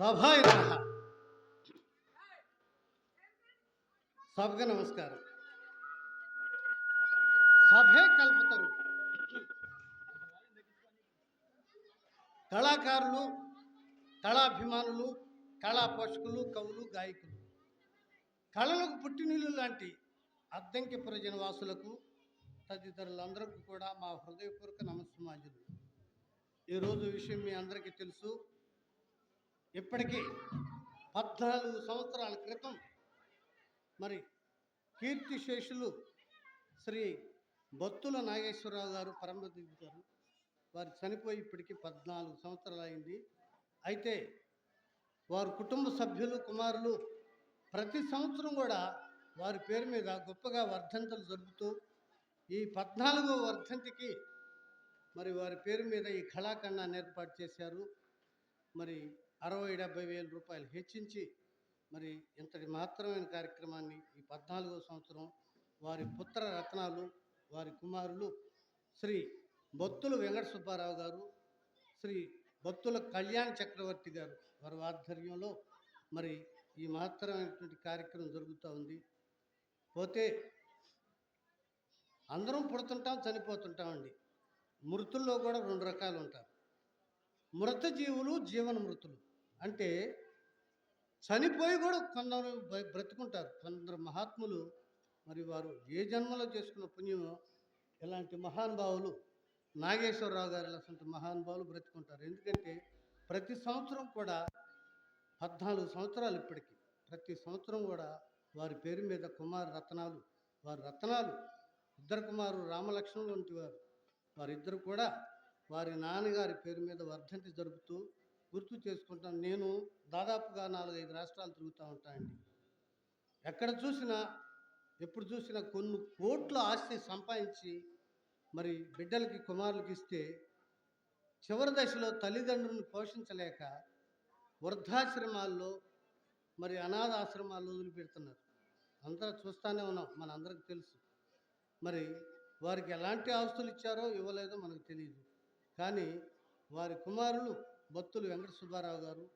సభాయ నమః. సభకు నమస్కారం. సభే కల్పతరు. కళాకారులు కళాభిమానులు కళా పోషకులు కవులు గాయకులు. కళలకు పుట్టినీళ్ళు లాంటి అద్దంకిపుర వాసులకు తదితరులందరికీ కూడా మా హృదయపూర్వక నమస్సమాజులు. ఈరోజు విషయం మీ అందరికీ తెలుసు. ఇప్పటికీ పద్నాలుగు సంవత్సరాల క్రితం మరి కీర్తిశేషులు శ్రీ బొత్తుల నాగేశ్వరరావు గారు పరమదిగ్గు గారు వారు చనిపోయి ఇప్పటికీ పద్నాలుగు సంవత్సరాలు అయింది. అయితే వారు కుటుంబ సభ్యులు కుమారులు ప్రతి సంవత్సరం కూడా వారి పేరు మీద గొప్పగా వర్ధంతులు జరుపుతూ ఈ పద్నాలుగో వర్ధంతికి మరి వారి పేరు మీద ఈ కళాఖండాన్ని ఏర్పాటు చేశారు. మరి అరవై డెబ్బై వేల రూపాయలు హెచ్చించి మరి ఇంతటి మాత్రమైన కార్యక్రమాన్ని ఈ పద్నాలుగో సంవత్సరం వారి పుత్ర రత్నాలు వారి కుమారులు శ్రీ బొత్తుల వెంకట సుబ్బారావు గారు శ్రీ బొత్తుల కళ్యాణ చక్రవర్తి గారు వారి ఆధ్వర్యంలో మరి ఈ మాత్రమైనటువంటి కార్యక్రమం జరుగుతూ ఉంది. పోతే అందరం పుడుతుంటాం చనిపోతుంటామండి. మృతుల్లో కూడా రెండు రకాలు ఉంటారు మృత జీవులు జీవన మృతులు అంటే చనిపోయి కూడా కొందరు బ్రతుకుంటారు. కొందరు మహాత్ములు మరి వారు ఏ జన్మలో చేసుకున్న పుణ్యమో ఇలాంటి మహానుభావులు నాగేశ్వరరావు గారు ఇలాంటి మహానుభావులు బ్రతుకుంటారు. ఎందుకంటే ప్రతి సంవత్సరం కూడా పద్నాలుగు సంవత్సరాలు ఇప్పటికి. ప్రతి సంవత్సరం కూడా వారి పేరు మీద కుమార రత్నాలు వారి రత్నాలు ఇద్దరు కుమారు రామలక్ష్మణులు వంటి వారు. వారిద్దరు కూడా వారి నాన్నగారి పేరు మీద వర్ధంతి జరుపుతూ గుర్తు చేసుకుంటాను. నేను దాదాపుగా నాలుగైదు రాష్ట్రాలు తిరుగుతూ ఉంటానండి. ఎక్కడ చూసినా ఎప్పుడు చూసినా కొన్ని కోట్ల ఆస్తి సంపాదించి మరి బిడ్డలకి కుమారులకి ఇస్తే చివరి దశలో తల్లిదండ్రులను పోషించలేక వృద్ధాశ్రమాల్లో మరి అనాథ ఆశ్రమాల్లో వదిలిపెడుతున్నారు. అంతా చూస్తూనే ఉన్నాం. మనందరికి తెలుసు. మరి వారికి ఎలాంటి ఆస్తులు ఇచ్చారో ఇవ్వలేదో మనకు తెలియదు కానీ వారి కుమారులు బత్తులు వెంకట సుబ్బారావు గారు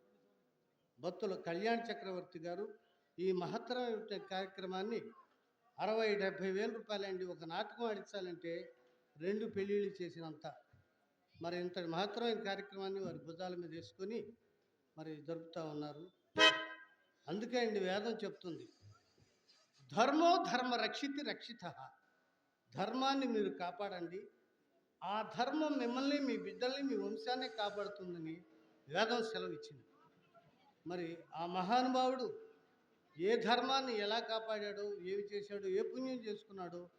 బత్తుల కళ్యాణ్ చక్రవర్తి గారు ఈ మహత్తరమైన కార్యక్రమాన్ని అరవై డెబ్భై వేల రూపాయలండి. ఒక నాటకం ఆడించాలంటే రెండు పెళ్ళిళ్ళు చేసినంత. మరి ఇంతటి మహత్తరమైన కార్యక్రమాన్ని వారి భుజాల మీద వేసుకొని మరి జరుపుతూ ఉన్నారు. అందుకే అండి వేదం చెప్తుంది. ధర్మో ధర్మ రక్షితి రక్షిత. ధర్మాన్ని మీరు కాపాడండి. ఆ ధర్మం మిమ్మల్ని మీ బిడ్డల్ని మీ వంశాన్ని కాపాడుతుందని వేదం సెలవు ఇచ్చింది మరి ఆ మహానుభావుడు ఏ ధర్మాన్ని ఎలా కాపాడాడో ఏమి చేశాడో ఏ పుణ్యం చేసుకున్నాడో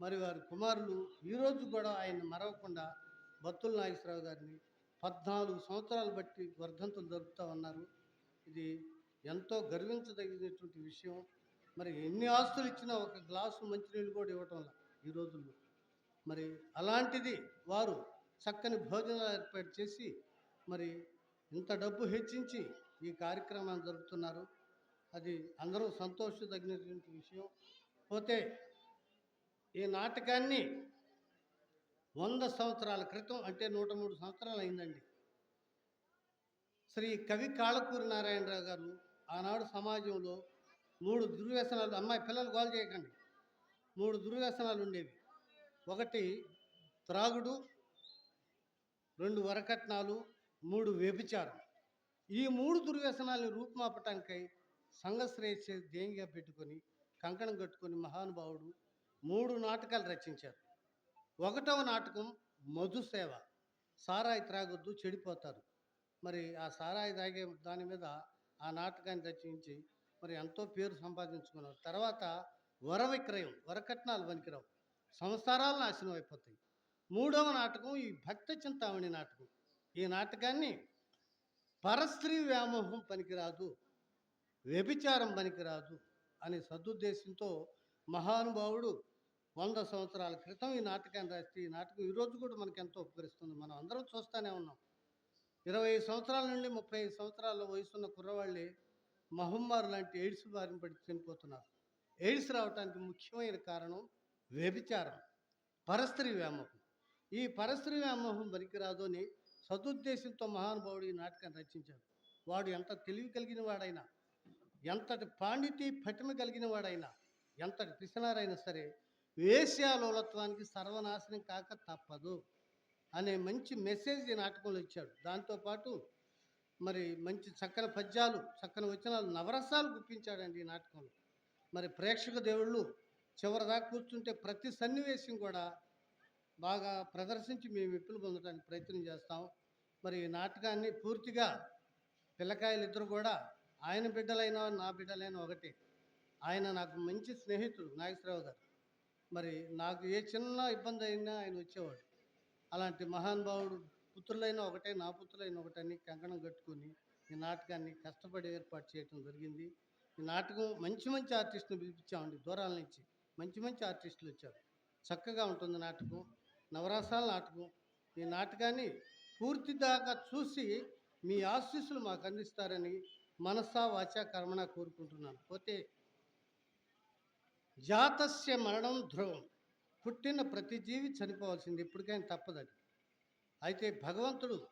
మరి వారి కుమారులు ఈరోజు కూడా ఆయన మరవకుండా బత్తుల నాగేశ్వరరావు గారిని పద్నాలుగు సంవత్సరాలు బట్టి వర్ధంతులు జరుపుతూ ఉన్నారు. ఇది ఎంతో గర్వించదగినటువంటి విషయం. మరి ఎన్ని ఆస్తులు ఇచ్చినా ఒక గ్లాసు మంచినీళ్ళు కూడా ఇవ్వటం ఈ రోజుల్లో. మరి అలాంటిది వారు చక్కని భోజనాలు ఏర్పాటు చేసి మరి ఇంత డబ్బు హెచ్చించి ఈ కార్యక్రమాన్ని జరుపుతున్నారు. అది అందరూ సంతోషదగినటువంటి విషయం. పోతే ఈ నాటకాన్ని వంద సంవత్సరాల క్రితం అంటే నూట మూడు సంవత్సరాలు అయిందండి. శ్రీ కవి కాళకూరి నారాయణరావు గారు ఆనాడు సమాజంలో మూడు దుర్వ్యసనాలు అమ్మాయి పిల్లలు గోల్ చేయకండి. మూడు దుర్వ్యసనాలు ఉండేవి. ఒకటి త్రాగుడు రెండు వరకట్నాలు మూడు వ్యభిచారం. ఈ మూడు దుర్వ్యసనాలను రూపుమాపటానికై సంఘశ్రేయస్సు ధ్యేయంగా పెట్టుకొని కంకణం కట్టుకొని మహానుభావుడు మూడు నాటకాలు రచించారు. ఒకటవ నాటకం మధుసేవ సారాయి త్రాగొద్దు చెడిపోతారు. మరి ఆ సారాయి తాగే దాని మీద ఆ నాటకాన్ని రచించి మరి ఎంతో పేరు సంపాదించుకున్నారు. తర్వాత వర విక్రయం వరకట్నాలు పనికిరావు. సంసారాలు నాశనం అయిపోతాయి. మూడవ నాటకం ఈ భక్త చింతామణి నాటకం. ఈ నాటకాన్ని పరస్త్రీ వ్యామోహం పనికిరాదు వ్యభిచారం పనికిరాదు అనే సదుద్దేశంతో మహానుభావుడు వంద సంవత్సరాల క్రితం ఈ నాటకాన్ని రాస్తే ఈ నాటకం ఈరోజు కూడా మనకి ఎంతో ఉపకరిస్తుంది. మనం అందరం చూస్తూనే ఉన్నాం. ఇరవై ఐదు సంవత్సరాల నుండి ముప్పై ఐదు సంవత్సరాల వయసున్న కుర్రవాళ్ళే మహమ్మారు లాంటి ఎయిడ్స్ బారిన పడి చనిపోతున్నారు. ఎయిడ్స్ రావడానికి ముఖ్యమైన కారణం వ్యభిచారం పరస్త్రీ వ్యామోహం. ఈ పరస్త్రీ వ్యామోహం పనికిరాదు అని సదుద్దేశంతో మహానుభావుడు ఈ నాటకాన్ని రచించాడు. వాడు ఎంత తెలివి కలిగిన వాడైనా ఎంతటి పాండితి పటిమ కలిగిన వాడైనా ఎంతటి పిసినారైనా సరే వేశ్యాలోలత్వానికి సర్వనాశనం కాక తప్పదు అనే మంచి మెసేజ్ ఈ నాటకంలో ఇచ్చాడు. దాంతోపాటు మరి మంచి చక్కని పద్యాలు చక్కని వచనాలు నవరసాలు గుప్పించాడండి ఈ నాటకంలో. మరి ప్రేక్షక దేవుళ్ళు చివరిదాకా కూర్చుంటే ప్రతి సన్నివేశం కూడా బాగా ప్రదర్శించి మేము విప్పులు పొందడానికి ప్రయత్నం చేస్తాం. మరి ఈ నాటకాన్ని పూర్తిగా పిల్లకాయలు ఇద్దరు కూడా ఆయన బిడ్డలైనా నా బిడ్డలైనా ఒకటే. ఆయన నాకు మంచి స్నేహితుడు నాగేశ్వరరావు గారు. మరి నాకు ఏ చిన్న ఇబ్బంది అయినా ఆయన వచ్చేవాడు. అలాంటి మహానుభావుడు పుత్రులైన ఒకటే నా పుత్రులైన ఒకటని కంకణం కట్టుకొని ఈ నాటకాన్ని కష్టపడి ఏర్పాటు చేయడం జరిగింది. ఈ నాటకం మంచి మంచి ఆర్టిస్ట్ని పిలిపించామండి దూరాల నుంచి. మంచి మంచి ఆర్టిస్టులు వచ్చారు. చక్కగా ఉంటుంది నాటకం నవరసాల నాటకం. ఈ నాటకాన్ని పూర్తి దాకా చూసి మీ ఆశీస్సులు మాకు అందిస్తారని మనసా వాచా కర్మణ కోరుకుంటున్నాను. పోతే జాతస్య మరణం ధ్రువం. పుట్టిన ప్రతి జీవి చనిపోవాల్సింది ఇప్పటికైనా తప్పదది అయితే భగవంతుడు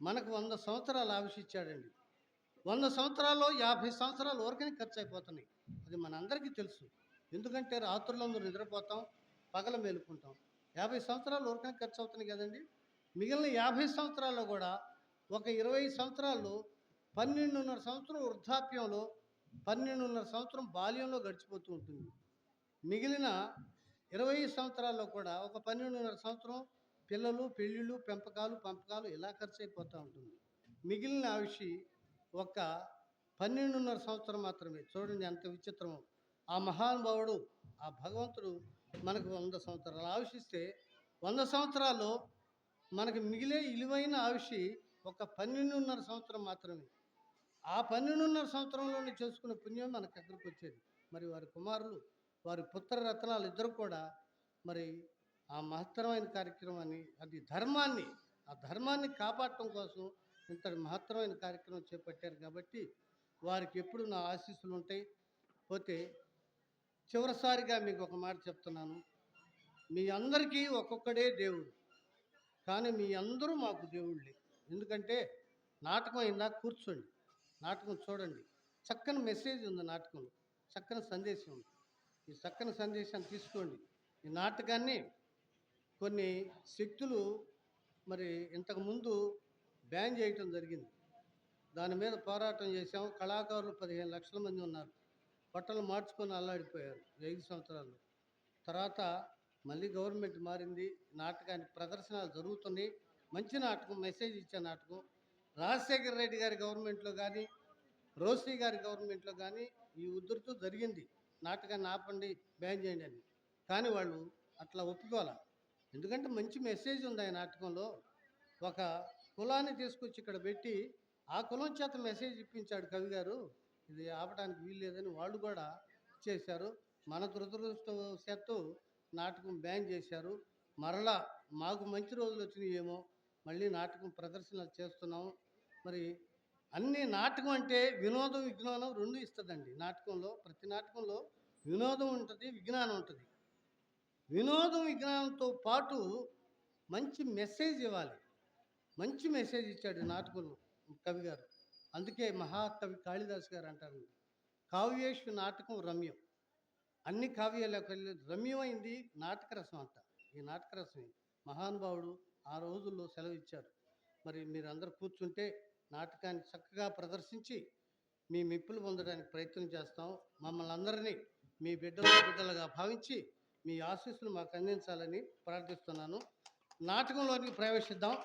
మనకు వంద సంవత్సరాలు ఆవిషిచ్చాడండి వంద సంవత్సరాల్లో యాభై సంవత్సరాలు వరకనే ఖర్చు అయిపోతున్నాయి. అది మనందరికీ తెలుసు. ఎందుకంటే రాత్రులందరూ నిద్రపోతాం పగల మేలుకుంటాం. యాభై సంవత్సరాలు ఊరికనే ఖర్చు అవుతున్నాయి కదండి. మిగిలిన యాభై సంవత్సరాల్లో కూడా ఒక ఇరవై సంవత్సరాలు పన్నెండున్నర సంవత్సరం వృద్ధాప్యంలో పన్నెండున్నర సంవత్సరం బాల్యంలో గడిచిపోతూ ఉంటుంది. మిగిలిన ఇరవై సంవత్సరాల్లో కూడా ఒక పన్నెండున్నర సంవత్సరం పిల్లలు పెళ్ళిళ్ళు పెంపకాలు పంపకాలు ఇలా ఖర్చు అయిపోతూ ఉంటుంది. మిగిలిన ఆవిషి ఒక పన్నెండున్నర సంవత్సరం మాత్రమే. చూడండి ఎంత విచిత్రమో. ఆ మహానుభావుడు ఆ భగవంతుడు మనకు వంద సంవత్సరాలు ఆవిషిస్తే వంద సంవత్సరాల్లో మనకు మిగిలే ఇలువైన ఆవిషి ఒక పన్నెండున్నర సంవత్సరం మాత్రమే. ఆ పన్నెండున్నర సంవత్సరంలోనే చేసుకున్న పుణ్యం మనకు ఎక్కడికి వచ్చేది? మరి వారి కుమారులు వారి పుత్రరత్నాలు ఇద్దరు కూడా మరి ఆ మహత్తరమైన కార్యక్రమాన్ని అది ధర్మాన్ని ఆ ధర్మాన్ని కాపాడటం కోసం ఇంతటి మహత్తరమైన కార్యక్రమం చేపట్టారు కాబట్టి వారికి ఎప్పుడు నా ఆశీస్సులు ఉంటాయి. పోతే చివరిసారిగా మీకు ఒక మాట చెప్తున్నాను. మీ అందరికీ ఒక్కొక్కడే దేవుడు. కానీ మీ అందరూ మాకు దేవుళ్ళే. ఎందుకంటే నాటకం అయిందా కూర్చోండి. నాటకం చూడండి. చక్కని మెసేజ్ ఉంది నాటకంలో. చక్కని సందేశం ఉంది. ఈ చక్కని సందేశాన్ని తీసుకోండి. ఈ నాటకాన్ని కొన్ని శక్తులు మరి ఇంతకుముందు బ్యాన్ చేయటం జరిగింది. దాని మీద పోరాటం చేశాం కళాకారులు పదిహేను లక్షల మంది ఉన్నారు. బట్టలు మార్చుకొని అల్లాడిపోయారు ఐదు సంవత్సరాలు. తర్వాత మళ్ళీ గవర్నమెంట్ మారింది నాటకానికి ప్రదర్శనలు జరుగుతున్నాయి. మంచి నాటకం మెసేజ్ ఇచ్చే నాటకం. రాజశేఖర రెడ్డి గారి గవర్నమెంట్లో కానీ రోసీ గారి గవర్నమెంట్లో కానీ ఈ ఉధృతం జరిగింది. నాటకాన్ని ఆపండి బ్యాన్ చేయండి అని. కానీ వాళ్ళు అట్లా ఒప్పుకోవాలి. ఎందుకంటే మంచి మెసేజ్ ఉంది ఆ నాటకంలో. ఒక కులాన్ని తీసుకొచ్చి ఇక్కడ పెట్టి ఆ కులం చేత మెసేజ్ ఇప్పించాడు కవి గారు. ఇది ఆపడానికి వీలు లేదని వాళ్ళు కూడా చేశారు. మన దురదృష్టవశాత్తు నాటకం బ్యాన్ చేశారు. మరలా మాకు మంచి రోజులు వచ్చినాయేమో మళ్ళీ నాటకం ప్రదర్శనలు చేస్తున్నాము మరి అన్ని నాటకం అంటే వినోదం విజ్ఞానం రెండు ఇస్తుందండి. నాటకంలో ప్రతి నాటకంలో వినోదం ఉంటుంది విజ్ఞానం ఉంటుంది. వినోదం విజ్ఞానంతో పాటు మంచి మెసేజ్ ఇవ్వాలి. మంచి మెసేజ్ ఇచ్చాడు నాటకంలో కవి గారు. అందుకే మహాకవి కాళిదాస్ గారు అంటారు కావ్యేషు నాటకం రమ్యం. అన్ని కావ్యాలకు రమ్యమైంది నాటకరసం అంట. ఈ నాటకరసం మహానుభావుడు ఆ రోజుల్లో సెలవు ఇచ్చారు మరి మీరందరూ కూర్చుంటే నాటకాన్ని చక్కగా ప్రదర్శించి మీ మెప్పులు పొందడానికి ప్రయత్నం చేస్తాం. మమ్మల్ని అందరినీ మీ బిడ్డలు బిడ్డలుగా భావించి మీ ఆశీస్సులు మాకు అందించాలని ప్రార్థిస్తున్నాను. నాటకంలోనికి ప్రవేశిద్దాం.